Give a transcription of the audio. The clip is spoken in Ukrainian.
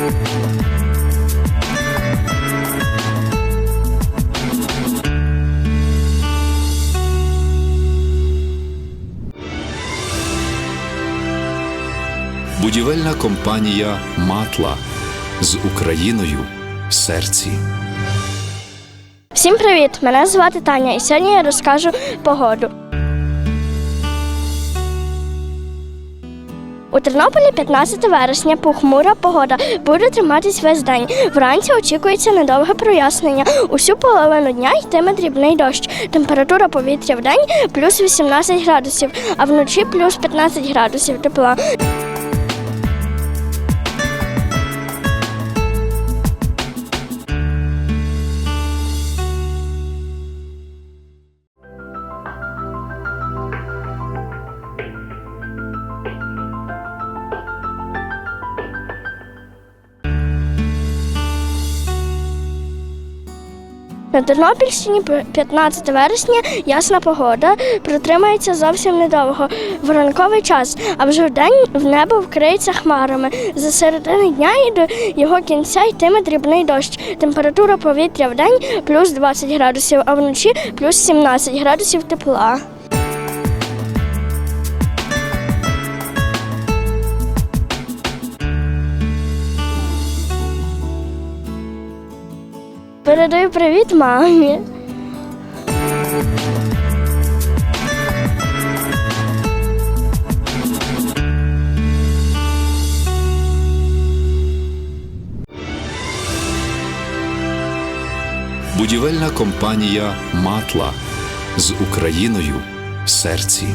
Будівельна компанія Матла з Україною в серці. Всім привіт! Мене звати Таня, і сьогодні я розкажу погоду. У Тернополі 15 вересня похмура погода буде триматись весь день. Вранці очікується недовге прояснення. Усю половину дня йтиме дрібний дощ. Температура повітря в день плюс 18 градусів, а вночі плюс 15 градусів тепла. На Тернопільщині 15 вересня ясна погода протримається зовсім недовго в ранковий час, а вже вдень в небо вкриється хмарами. За середини дня і до його кінця йтиме дрібний дощ. Температура повітря в день плюс 20 градусів, а вночі плюс 17 градусів тепла. Передаю привіт мамі. Будівельна компанія Матла з Україною в серці.